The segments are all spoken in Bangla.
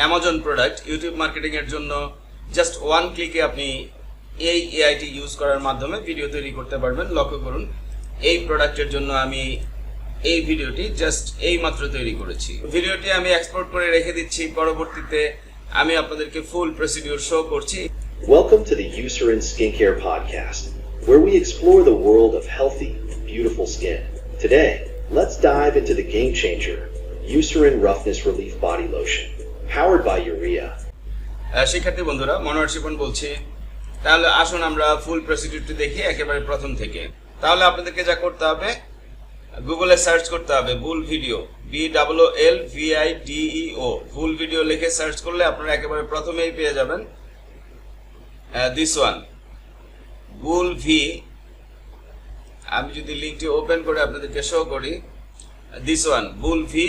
অ্যামাজন প্রোডাক্ট ইউটিউব মার্কেটিং এর জন্য জাস্ট ওয়ান ক্লিকে আপনি এই এআইটি ইউজ করার মাধ্যমে ভিডিও তৈরি করতে পারবেন। লক্ষ্য করুন এই প্রোডাক্টের জন্য আমি এই ভিডিওটি জাস্ট এই মাত্র তৈরি করেছি। ভিডিওটি আমি এক্সপোর্ট করে রেখে দিচ্ছি। পরবর্তীতে আমি আপনাদেরকে ফুল প্রসিডিউর শো করছি। Welcome to the Eucerin Skincare Podcast, where we explore the world of healthy, beautiful skin. Today, let's dive into the game changer, Eucerin Roughness Relief Body Lotion, powered by Urea. শিক্ষার্থী বন্ধুরা, মনোহর শিপন বলছি। তাহলে আসুন আমরা ফুল প্রসিডিউরটি দেখি একেবারে প্রথম থেকে। তাহলে আপনাদেরকে যা করতে হবে গুগলে সার্চ করতে হবে ভুল video B double L V I D E O ভুল ভিডিও লিখে সার্চ করলে আপনারা একেবারে প্রথমেই পেয়ে যাবেন দিস ওয়ান বুল ভি আমি যদি লিঙ্কটি ওপেন করে আপনাদেরকে শো করি this one bull V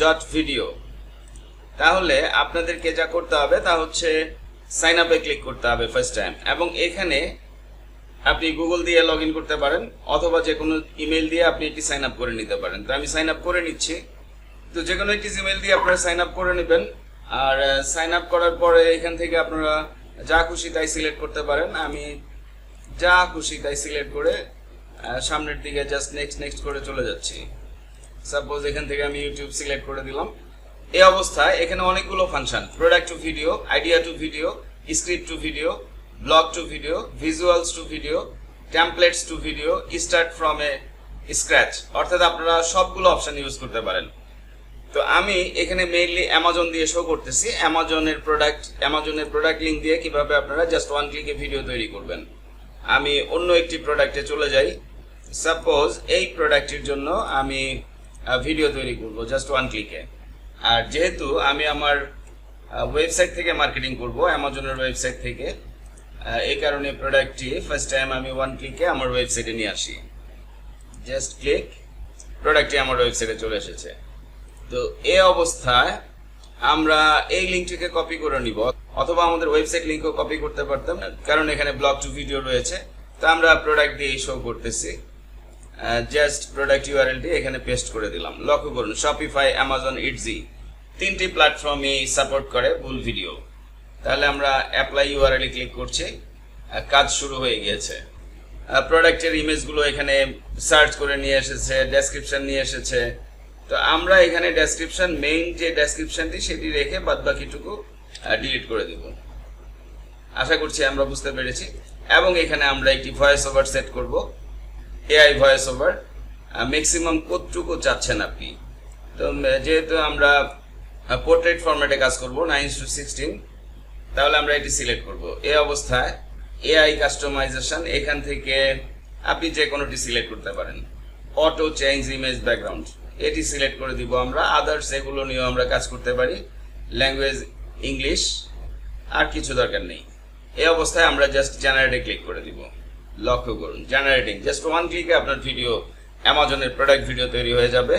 dot video তাহলে আপনাদেরকে যা করতে হবে তা হচ্ছে সাইন আপে ক্লিক করতে হবে ফার্স্ট টাইম এবং এখানে আপনি গুগল দিয়ে লগ করতে পারেন, অথবা যে কোনো ইমেল দিয়ে আপনি এটি সাইন আপ করে নিতে পারেন। তো আমি সাইন আপ করে নিচ্ছি। তো যে কোনো একটি ইমেল দিয়ে আপনারা সাইন আপ করে নেবেন। আর সাইন আপ করার পরে এখান থেকে আপনারা যা খুশি তাই সিলেক্ট করতে পারেন। আমি যা খুশি তাই সিলেক্ট করে সামনের দিকে জাস্ট নেক্সট নেক্সট করে চলে যাচ্ছি। সাপোজ এখান থেকে আমি ইউটিউব সিলেক্ট করে দিলাম। এই অবস্থায় এখানে অনেকগুলো function product to video idea to video script to video blog to video visuals to video templates to video start from a scratch অর্থাৎ আপনারা সবগুলো অপশন ইউজ করতে পারেন। তো আমি এখানে মেইনলি অ্যামাজন দিয়ে শো করতেছি। অ্যামাজনের প্রোডাক্ট অ্যামাজনের প্রোডাক্ট লিঙ্ক দিয়ে কীভাবে আপনারা জাস্ট ওয়ান ক্লিকে ভিডিও তৈরি করবেন। আমি অন্য একটি প্রোডাক্টে চলে যাই। সাপোজ এই প্রোডাক্টের জন্য আমি ভিডিও তৈরি করব জাস্ট ওয়ান ক্লিকে আর যেহেতু আমি আমার ওয়েবসাইট থেকে মার্কেটিং করব, অ্যামাজনের ওয়েবসাইট থেকে এই কারণে প্রোডাক্টটি ফার্স্ট টাইম আমি ওয়ান ক্লিকে আমার ওয়েবসাইটে নিয়ে আসি। জাস্ট ক্লিক প্রোডাক্টটি আমার ওয়েবসাইটে চলে এসেছে। তো এই অবস্থায় আমরা এই লিঙ্কটিকে কপি করে নিব, অথবা আমাদের ওয়েবসাইট লিঙ্কও কপি করতে পারতাম, কারণ এখানে ব্লগ টু ভিডিও রয়েছে। তো আমরা প্রোডাক্ট দিয়ে শো করতেছি। জাস্ট প্রোডাক্ট ইউআরএলটি এখানে পেস্ট করে দিলাম। লক্ষ্য করুন শপিফাই অ্যামাজন ইটজি তিনটি প্ল্যাটফর্মই সাপোর্ট করে ফুল ভিডিও তাহলে আমরা অ্যাপ্লাই ইউআরএল ক্লিক করছি কাজ শুরু হয়ে গিয়েছে। প্রোডাক্টের ইমেজগুলো এখানে সার্চ করে নিয়ে এসেছে ডেসক্রিপশন নিয়ে এসেছে। তো আমরা এখানে ডেসক্রিপশন মেইন যে ডেসক্রিপশনটি সেটি রেখে বাদ বাকিটুকু ডিলিট করে দেব। আশা করছি আমরা বুঝতে পেরেছি। এবং এখানে আমরা একটি ভয়েস ওভার সেট করব। এআই ভয়েস ওভার ম্যাক্সিমাম কতটুকু চাচ্ছেন আপনি? তো যেহেতু আমরা পোর্ট্রেট ফরম্যাটে কাজ করব নাইন টু সিক্সটিন তাহলে আমরা এটি সিলেক্ট করব। এই অবস্থায় এআই কাস্টমাইজেশন এখান থেকে আপনি যে কোনোটি সিলেক্ট করতে পারেন। অটো চেঞ্জ ইমেজ ব্যাকগ্রাউন্ড এটি সিলেক্ট করে দিব আমরা। আদার্স এগুলো নিয়েও আমরা কাজ করতে পারি। ল্যাঙ্গুয়েজ ইংলিশ আর কিছু দরকার নেই। এই অবস্থায় আমরা জাস্ট জেনারেটে ক্লিক করে দিব। লক্ষ্য করুন জেনারেটিং জাস্ট ওয়ান ক্লিকে আপনার ভিডিও অ্যামাজনের প্রোডাক্ট ভিডিও তৈরি হয়ে যাবে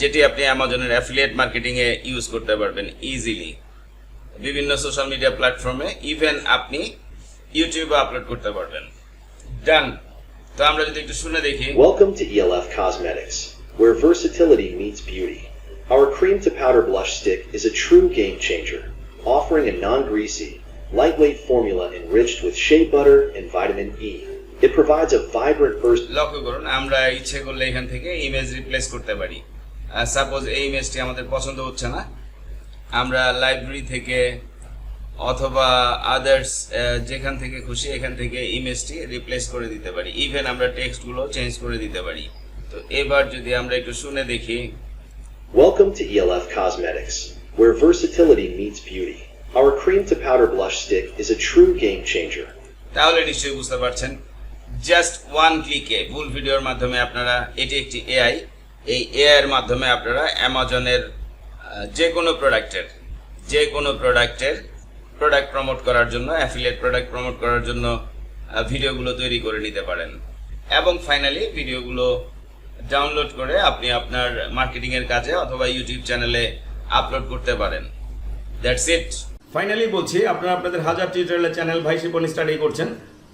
যেটি আপনি অ্যামাজনের অ্যাফিলিয়েট মার্কেটিংয়ে ইউজ করতে পারবেন ইজিলি বিভিন্ন সোশ্যাল মিডিয়া প্ল্যাটফর্মে ইভেন আপনি ইউটিউবে আপলোড করতে পারবেন ডান তো আমরা যদি একটু শুনে দেখি Welcome to ELF Cosmetics, where versatility meets beauty. Our cream to powder blush stick is a true game changer, offering a non-greasy, lightweight formula enriched with shea butter and vitamin E. It provides a vibrant burst. লক্ষ্য করুন আমরা ইচ্ছে করলে এখান থেকে ইমেজ রিপ্লেস করতে পারি। সাপোজ এই ইমেজটি আমাদের পছন্দ হচ্ছে না আমরা লাইব্রেরি থেকে অথবা আদার্স যেখান থেকে খুশি এখান থেকে ইমেজটি রিপ্লেস করে দিতে পারি। ইভেন আমরা টেক্সটগুলো চেঞ্জ করে দিতে পারি। তো এবার যদি আমরা একটু শুনে দেখি। Welcome to ELF Cosmetics, where versatility meets beauty. Our cream to powder blush stick is a true game changer. তাহলে নিশ্চয়ই বুঝতে পারছেন। জাস্ট ওয়ান ক্লিকে ভুল ভিডিওর মাধ্যমে আপনারা, এটি একটি এআই এই এআই এর মাধ্যমে আপনারা অ্যামাজনের যে কোনো প্রোডাক্টের যে কোনো প্রোডাক্টের প্রোডাক্ট প্রমোট করার জন্য অ্যাফিলিয়েট প্রোডাক্ট প্রমোট করার জন্য ভিডিওগুলো তৈরি করে নিতে পারেন। এবং ফাইনালি ভিডিওগুলো ডাউনলোড করে আপনি আপনার মার্কেটিংয়ের কাজে অথবা ইউটিউব চ্যানেলে আপলোড করতে পারেন। দ্যাটস ইট ফাইনালি বলছি, আপনারা আপনাদের হাজার টিউটোরিয়ালের চ্যানেল ভাই শিপন স্টাডি করছেন।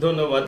ধন্যবাদ।